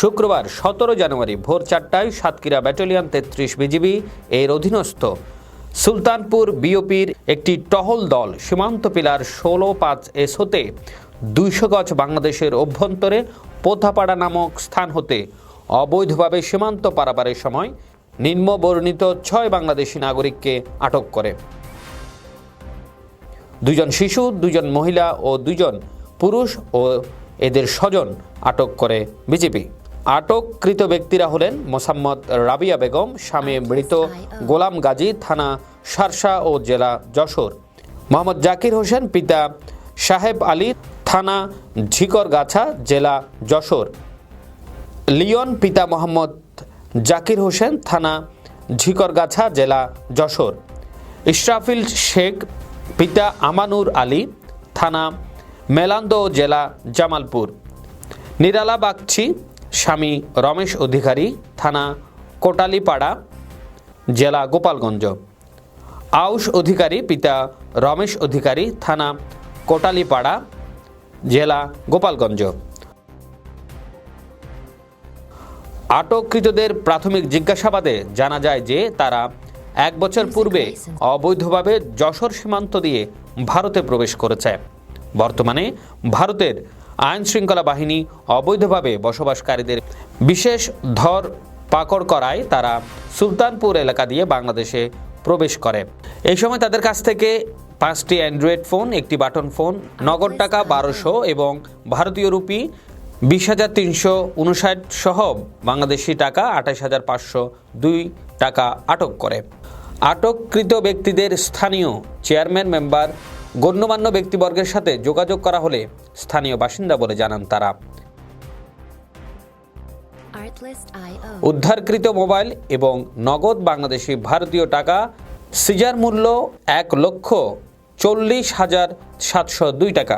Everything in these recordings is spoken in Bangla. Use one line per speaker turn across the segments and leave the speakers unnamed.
শুক্রবার সতেরো জানুয়ারি ভোর চারটায় সাতক্ষীরা ব্যাটালিয়ন তেত্রিশ বিজিবি এর অধীনস্থ সুলতানপুর বিওপির একটি টহল দল সীমান্ত পিলার ষোলো পাঁচ এস হতে দুইশো গজ বাংলাদেশের অভ্যন্তরে পোথাপাড়া নামক স্থান হতে অবৈধভাবে সীমান্ত পারাপারের সময় নিম্নবর্ণিত ছয় বাংলাদেশি নাগরিককে আটক করে। দুজন শিশু, দুজন মহিলা ও দুজন পুরুষ ও এদের স্বজন আটক করে বিজেপি আটককৃত ব্যক্তিরা হলেন মোসাম্মদ রাবিয়া বেগম স্বামী মৃত গোলাম গাজী থানা সারসা ও জেলা যশোর। মোহাম্মদ জাকির হোসেন পিতা সাহেব আলী থানা ঝিকরগাছা জেলা যশোর। লিওন পিতা মোহাম্মদ জাকির হোসেন থানা ঝিকরগাছা জেলা যশোর। ইশরাফিল শেখ পিতা আমানুর আলী থানা মেলান্দ জেলা জামালপুর। নিরালা বাগচি স্বামী রমেশ অধিকারী, থানা কোটালিপাড়া, জেলা গোপালগঞ্জ। আউশ অধিকারী পিতা রমেশ অধিকারী, থানা কোটালিপাড়া, জেলা গোপালগঞ্জ। আটককৃতদের প্রাথমিক জিজ্ঞাসাবাদে জানা যায় যে, তারা এক বছর পূর্বে অবৈধভাবে যশোর সীমান্ত দিয়ে ভারতে প্রবেশ করেছে। বর্তমানে ভারতের আইন শৃঙ্খলা বাহিনী অবৈধভাবে বসবাসকারীদের বিশেষ ধর পাকড় করায় তারা সুলতানপুর এলাকা দিয়ে বাংলাদেশে প্রবেশ করে। এই সময় তাদের কাছ থেকে পাঁচটি অ্যান্ড্রয়েড ফোন, একটি বাটন ফোন, নগদ টাকা বারোশো এবং ভারতীয় রুপি বিশ হাজার তিনশো উনষাট সহ বাংলাদেশি টাকা আঠাশ হাজার পাঁচশো দুই টাকা আটক করে। আটককৃত ব্যক্তিদের স্থানীয় চেয়ারম্যান মেম্বার গণ্যমান্য ব্যক্তিবর্গের সাথে যোগাযোগ করা হলে স্থানীয় বাসিন্দা বলে জানান তারা। উদ্ধারকৃত মোবাইল এবং নগদ বাংলাদেশি ভারতীয় টাকা সিজার মূল্য এক লক্ষ চল্লিশ হাজার সাতশো দুই টাকা।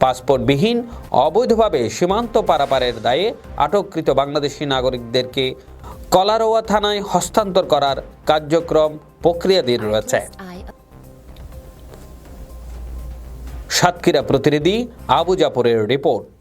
পাসপোর্টবিহীন অবৈধভাবে সীমান্ত পারাপারের দায়ে আটককৃত বাংলাদেশি নাগরিকদেরকে কলারোয়া থানায় হস্তান্তর করার কার্যক্রম প্রক্রিয়াধীন রয়েছে। সাতক্ষীরা প্রতিনিধি আবু জাফরের রিপোর্ট।